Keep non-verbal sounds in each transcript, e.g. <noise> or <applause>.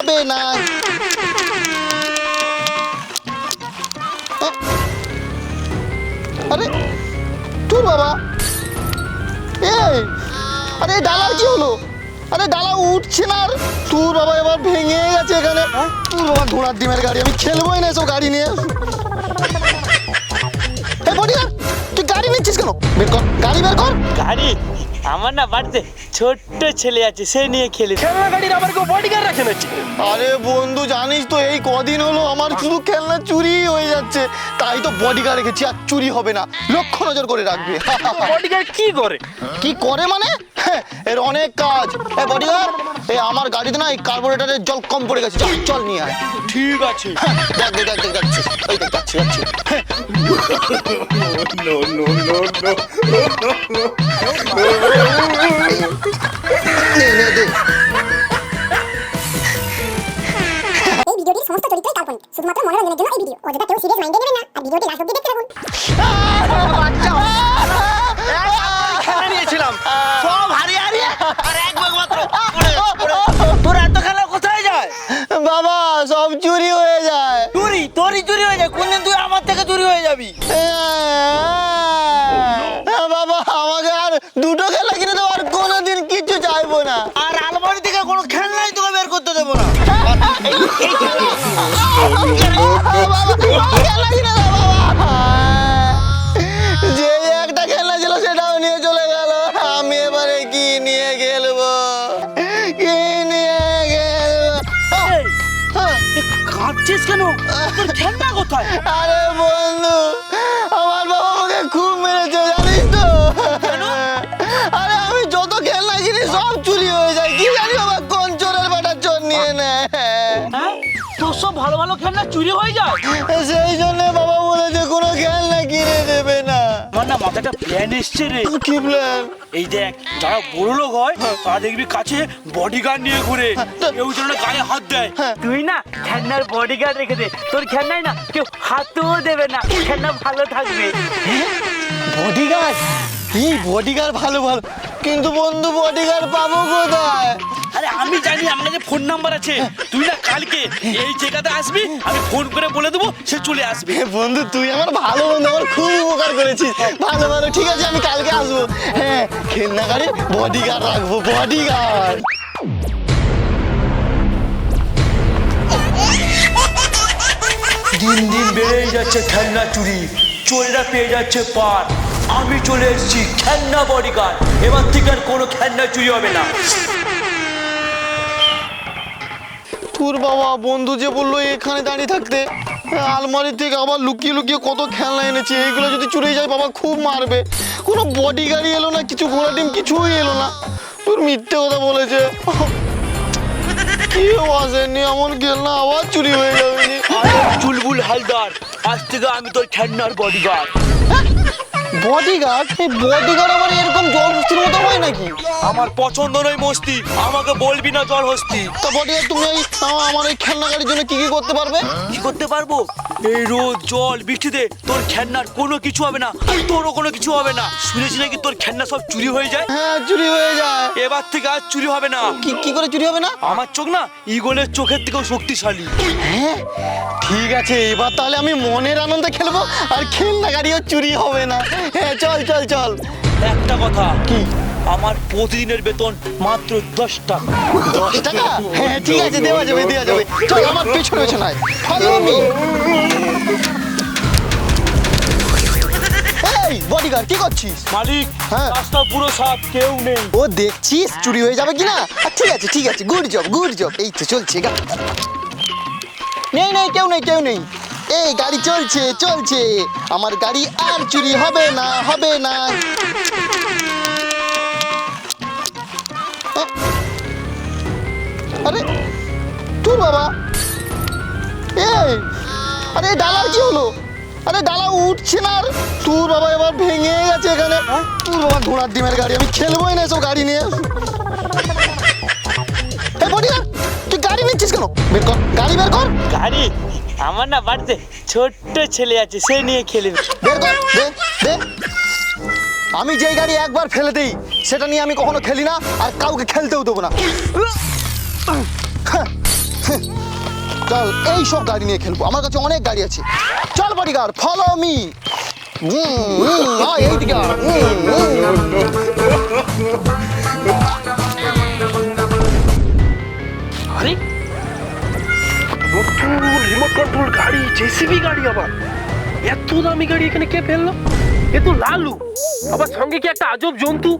হবে না। আরে তোর বাবা। এই আরে ডালার কি হলো? আরে ডালা উঠছে না আর। তোর বাবা এবার ভেঙে গেছে এখানে। তোর বাবা ঘোড়ার ডিমের গাড়ি আমি খেলবোই না এসব গাড়ি নিয়ে। তুই গাড়ি নিচ্ছিস কেন? বের কর গাড়ি বের কর। গাড়ি? আমার না বাড়িতে ছোট্ট ছেলে আছে সে নিয়ে খেলে। খেলনা গাড়ির আবার কেউ বডিগার্ড রাখে নাকি? আরে বন্ধু জানিস তো এই কদিন হলো আমার শুধু খেলনা চুরি হয়ে যাচ্ছে। তাই তো বডিগার্ড রেখেছি আর চুরি হবে না। লক্ষ্য নজর করে রাখবে। বডিগার্ড কি করে? কি করে মানে? <laughs> এর অনেক কাজ। এ বডিগার্ড এই আমার গাড়িতে না এই কার্বোরেটরের জল কম পড়ে গেছে। চল চল নিয়ে আয়। ঠিক আছে। হ্যাঁ, দেখ দেখ দেখ দেখ যাচ্ছি। ওই দেখ যাচ্ছি যাচ্ছি। নে, নে, এই ভিডিওটির সমস্ত চরিত্রই কাল্পনিক। শুধুমাত্র মনোরঞ্জনের জন্য এই ভিডিও। অযথা কেউ সিরিয়াস মাইন্ডে নেবেন না আর ভিডিওটি লাস্ট অব্দি চুরি হয়ে যাবি হ্যাঁ, বাবা আমাকে আর দুটো খেলা কিনে দেবো আর কোনোদিন কিছু চাইব না আর আলমারি থেকে কোনো খেলনাই তোকে বের করতে দেবো না কেন? তোর ঘেন্না কোথায়? আরে বন্ধু আমার বাবা আমাকে খুব মেরেছে জানিস তো? আরে আমি যত খেলনা কিনি সব চুরি হয়ে যায়। কি জানি বাবা কোন চোরের বাটার চোর নিয়ে নেয়। হ্যাঁ? তোর সব ভালো ভালো খেলনা চুরি হয়ে যায়? সেই জন্য বাবা বলেছে কোনো খেলনা কিনে দেবে আমার না মাথাটা প্ল্যান এসছে রে। কি প্ল্যান এই দেখ যারা বড় লোক হয় তারা দেখবি কাছে বডিগার্ড নিয়ে ঘুরে। কেউ যেন গায়ে হাত দেয়। তুই না খেলনার বডিগার্ড রেখে দে। তোর খেলনায় না কেউ হাতও দেবে না। খেলনা ভালো থাকবে। বডিগার্ড এই বডিগার্ড ভালো ভালো। কিন্তু বন্ধু বডিগার্ড পাবো কোথায়? আরে আমি জানি আমার কাছে ফোন নাম্বার আছে। তুই না কালকে এই জায়গাতে আসবি আমি ফোন করে বলে দেবো সে চলে আসবে। বন্ধু তুই আমার ভালো বন্ধু আমার খুব উপকার করেছিস। ভালো ভালো ঠিক আছে আমি কালকে আসব। হ্যাঁ খেলনা বডিগার্ড রাখব বডিগার্ড দিন দিন বেড়েই যাচ্ছে খেলনা চুরি চোরেরা পেয়ে যাচ্ছে পার। আমি চলে এসেছি খেলনা বডিগার্ড এবার থেকে আর কোনো খেলনা চুরি হবে না। তোর বাবা, বন্ধু যে বলল এখানে দাঁড়িয়ে থাকতে, আলমারি থেকে আবার লুকিয়ে লুকিয়ে কত খেলনা এনেছে এইগুলো যদি চুরি যায় বাবা খুব মারবে। কোনো বডি গাড়ি এলো না, কিছু ঘোড়া টিম কিছুই এলো না। তোর মিথ্যে কথা বলেছে। কেউ আসেনি, এমন খেলনা আবার চুরি হয়ে যাবে। চুলবুল হালদার, আজ থেকে আমি তোর খেলনার বডিগার্ড বডিগার্ড এই বডিগার্ড আবার এরকম জল হস্তির মতো হয় নাকি? আমার পছন্দ নয় মস্তি আমাকে বলবি না জল হস্তি। তা বডিগার্ড তুমি এই আ- আমার এই খেলনা গাড়ির জন্য কি কি করতে পারবে? কি করতে পারব? এই রোদ জল বৃষ্টিতে তোর খেলনার কোনো কিছু হবে না তোরও কোনো কিছু হবে না। শুনেছি নাকি তোর খেলনা সব চুরি হয়ে যায়? হ্যাঁ চুরি হয়ে যায়। এবার থেকে আর চুরি হবে না। কি কি করে চুরি হবে না? আমার চোখ না ইগলের চোখের থেকেও শক্তিশালী। হ্যাঁ ঠিক আছে এবার তাহলে আমি মনের আনন্দে খেলব আর খেলনা গাড়িও চুরি হবে না। হ্যাঁ চল চল চল। একটা কথা। কি? আমার প্রতিদিনের বেতন মাত্র দশ টাকা। দশ টাকা? হ্যাঁ ঠিক আছে দেওয়া যাবে দেওয়া যাবে। চল আমার পেছনে পেছনে আয়। ফলো মি বডিগার্ড কি করছিস? মালিক হ্যাঁ। রাস্তা পুরো সাফ কেউ নেই। ও দেখছিস চুরি হয়ে যাবে কিনা? ঠিক আছে ঠিক আছে গুড জব গুড জব এই তো চলছে গা। নেই নেই কেউ নেই কেউ নেই। এই গাড়ি চলছে চলছে। আমার গাড়ি আর চুরি হবে না হবে না। আরে তোর বাবা। এই আরে ডালার কি হলো? আরে ডালা উঠছে না আর। তোর বাবা এবার ভেঙে গেছে এখানে। তোর বাবা ঘোড়ার ডিমের গাড়ি আমি খেলবোই না এসব গাড়ি নিয়ে। তুই গাড়ি নিচ্ছিস কেন? বের কর গাড়ি বের কর। গাড়ি? আমার না বাড়িতে ছোট্ট ছেলে আছে, সে নিয়ে খেলবে আমি যেই গাড়ি একবার ফেলে দিই, সেটা নিয়ে আমি কখনো খেলি না, আর কাউকে খেলতেও দেবো না। চল, এই সব গাড়ি নিয়ে খেলব, আমার কাছে অনেক গাড়ি আছে। চল বডিগার্ড ফলো মি এইদিকে নতুন রিমোট কন্ট্রোল গাড়ি জেসিবি গাড়ি আবার। এত দামি গাড়ি এখানে কে ফেলল? এ তো লালু। আবার সঙ্গে কি একটা আজব জন্তু?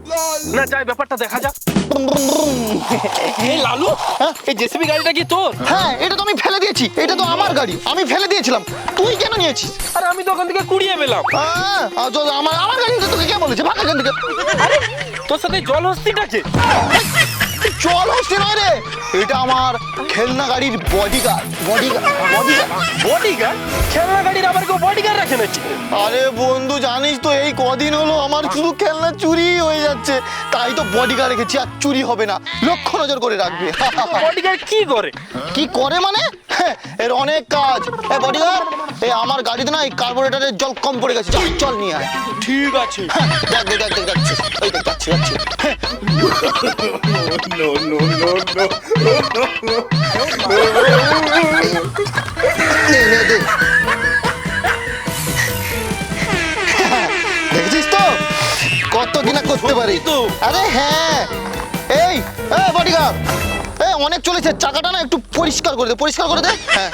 না যাই ব্যাপারটা দেখা যাক। এই লালু এই জেসিবি গাড়িটা কি তোর? হ্যাঁ এটা তো আমি ফেলে দিয়েছি। এটা তো আমার গাড়ি। আমি ফেলে দিয়েছিলাম। তুই কেন নিয়েছিস? আরে আমি তো ওখান থেকে কুড়িয়ে পেলাম। হ্যাঁ, আমার আমার গাড়ি তোকে কে বলেছে? ভাগ এখান থেকে। আরে তোর সাথে জল হস্তিটা কে? চল হচ্ছে নয় রে। এটা আমার খেলনা গাড়ির বডিগার্ড বডিগার্ড বডিগার্ড বডিগার্ড খেলনা গাড়ির আবার কেউ বডিগার্ড রাখে নাকি? আরে বন্ধু জানিস তো এই কদিন হলো আমার শুধু খেলনা চুরি হয়ে যাচ্ছে। তাই তো বডিগার্ড রেখেছি আর চুরি হবে না। লক্ষ্য নজর করে রাখবে। বডিগার্ড কি করে? কি করে মানে? এর অনেক কাজ। এ বডিগার্ড এ আমার গাড়িতে না এই কার্বোরেটরের জল কম পড়ে গেছে। চল চল নিয়ে আয়। ঠিক আছে। হ্যাঁ, দেখ দেখ দেখ দেখ যাচ্ছে। দেখ যাচ্ছে যাচ্ছে। হ্যাঁ। নে, নে, দে। দেখেছিস তো? কত কিনা করতে পারি? তো। আরে হ্যাঁ। এই বডিগার্ড অনেক চলেছে চাকাটা না একটু পরিষ্কার করে দে পরিষ্কার করে দে। হ্যাঁ।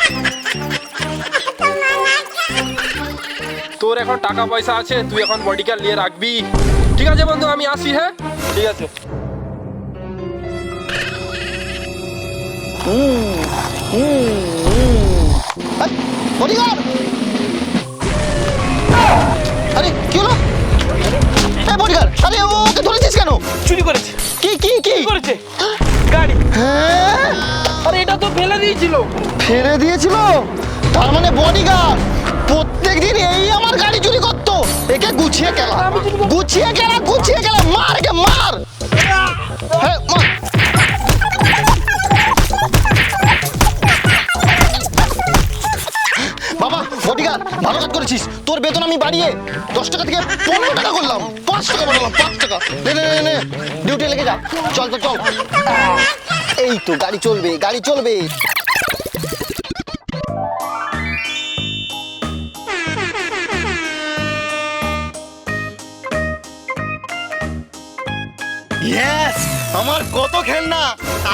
তোর এখন টাকা পয়সা আছে তুই এখন বডিগার্ড নিয়ে রাখবি। ঠিক আছে বন্ধু আমি আসি হ্যাঁ? ঠিক আছে। বডিগার্ড আরে কি হলো? এই বডিগার্ড আরে ওকে ধরেছিস কেন? চুরি করেছে। কি কি কি? করেছে। গাড়ি। হ্যাঁ? দিয়েছিল। ফেলে দিয়েছিল? তার মানে বডিগার্ড প্রত্যেক দিন এই আমার গাড়ি চুরি করতো। একে গুছিয়ে গেলা গুছিয়ে গেলা গুছিয়ে গেলা মার কে মার! হ্যাঁ মার! বাবা বডিগার্ড ভালো কাজ করেছিস। তোর বেতন আমি বাড়িয়ে দশ টাকা থেকে পনেরো টাকা করলাম। পাঁচ টাকা বাড়ালাম পাঁচ টাকা। নে নে নে, নে ডিউটি লেগে যা। চল তো চল। এই তো গাড়ি চলবে গাড়ি চলবে। ইয়েস আমার কত খেলনা?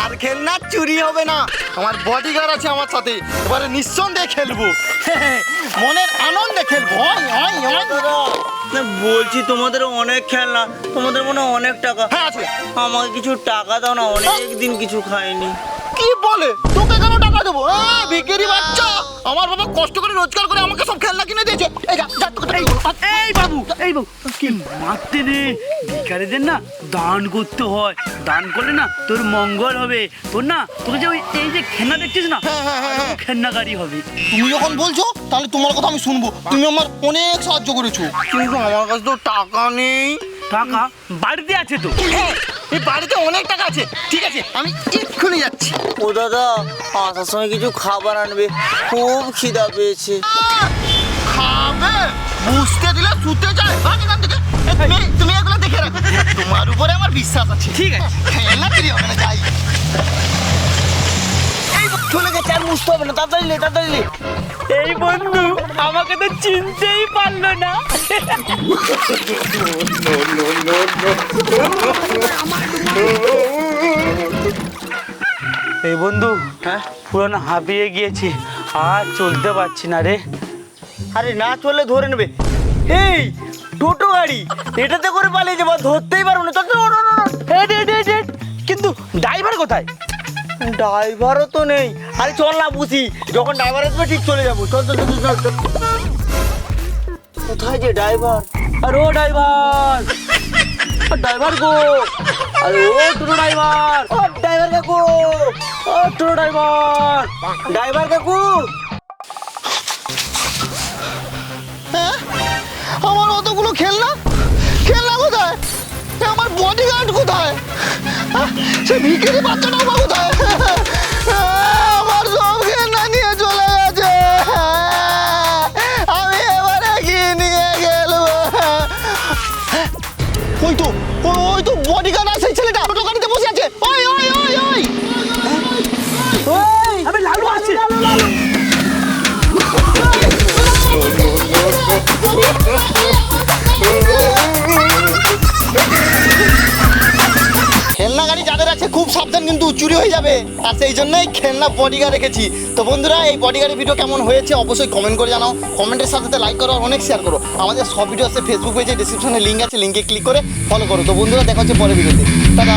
আর খেলনা চুরি হবে না। আমার বডিগার্ড আছে আমার সাথে। এবারে নিঃসন্দেহে খেলব। <laughs> মনের আনন্দে খেলব। বলছি তোমাদের অনেক খেলনা। তোমাদের মনে অনেক টাকা? হ্যাঁ আছে। আমাকে কিছু টাকা দাও না অনেক দিন কিছু খাইনি। কি বলে? তোকে কেন টাকা দেবো? ভিখারি বাচ্চা! আমার বাবা কষ্ট করে রোজগার করে আমাকে সব খেলনা কিনে দিয়েছে। এই যা যা তোকে। এই বাবু এই বাবু। কি মারতে নেই ভিখারিদের না দান করতে হয়। দান করলে না তোর মঙ্গল হবে। তোর না তোকে যে ওই এই যে খেলনা দেখছিস না হ্যাঁ, হ্যাঁ, হ্যাঁ। খেলনা গাড়ি হবে। তুমি যখন বলছো তাহলে তোমার কথা আমি শুনব। তুমি আমার অনেক সাহায্য করেছ। কিন্তু আমার কাছে তো টাকা নেই। টাকা বাড়িতে আছে তো। হ্যাঁ এই বাড়িতে অনেক টাকা আছে। ঠিক আছে আমি এক্ষুনি যাচ্ছি। ও দাদা আসার সময় কিছু খাবার আনবে। খুব খিদা পেয়েছে। খাবে? বুঝতে দিলে শুতে যায়। ভাগ এখান থেকে। তুমি তুমি এগুলো দেখে রাখো। তোমার উপরে আমার বিশ্বাস আছে। ঠিক আছে। খেলনা চুরি হবে না যাই। চলে গেছে আর মুছতে হবে না তাড়াতাড়ি লে তাড়াতাড়ি লে এই বন্ধু আমাকে তো চিনতেই পারল না। এই বন্ধু হ্যাঁ? পুরো হাঁপিয়ে গিয়েছি আর চলতে পারছি না রে। আরে না চললে ধরে নেবে। এই টোটো গাড়ি এটাতে করে পালিয়ে যাব ধরতেই পারব না। কিন্তু ড্রাইভার কোথায়? ড্রাইভারও তো নেই। আরে চল না বুঝি যখন ড্রাইভার আসবে ঠিক চলে যাব। চল চল চল চল, কোথায় যে ড্রাইভার আর ও ড্রাইভার ড্রাইভার গো! আরে ও টোটো ড্রাইভার ও ড্রাইভার কাকু! ও টোটো ড্রাইভার ড্রাইভার কাকু! হ্যাঁ? আমার অতগুলো খেলনা? খেলনা কোথায়? আমার বডিগার্ড কোথায়? সে ভিখারি বাচ্চাটা ওই তো ওই তো বডিগার্ড আছে ছেলেটা আমার গাড়িতে বসে আছে। ওই ওই ওই ওই। আমি লালু আছি। লালু লালু। প্রতিষ্ঠান কিন্তু চুরি হয়ে যাবে। আর সেই জন্যই খেলনা বডিগার রেখেছি। তো বন্ধুরা, এই বডিগার্ডের ভিডিও কেমন হয়েছে অবশ্যই কমেন্ট করে জানাও। কমেন্টের সাথে লাইক করো আর অনেক শেয়ার করো। আমাদের সব ভিডিও আছে ফেসবুক পেজে ডিসক্রিপশনে লিঙ্ক আছে লিঙ্কে ক্লিক করে ফলো করো। তো বন্ধুরা, দেখা হচ্ছে পরের ভিডিওতে টাটা!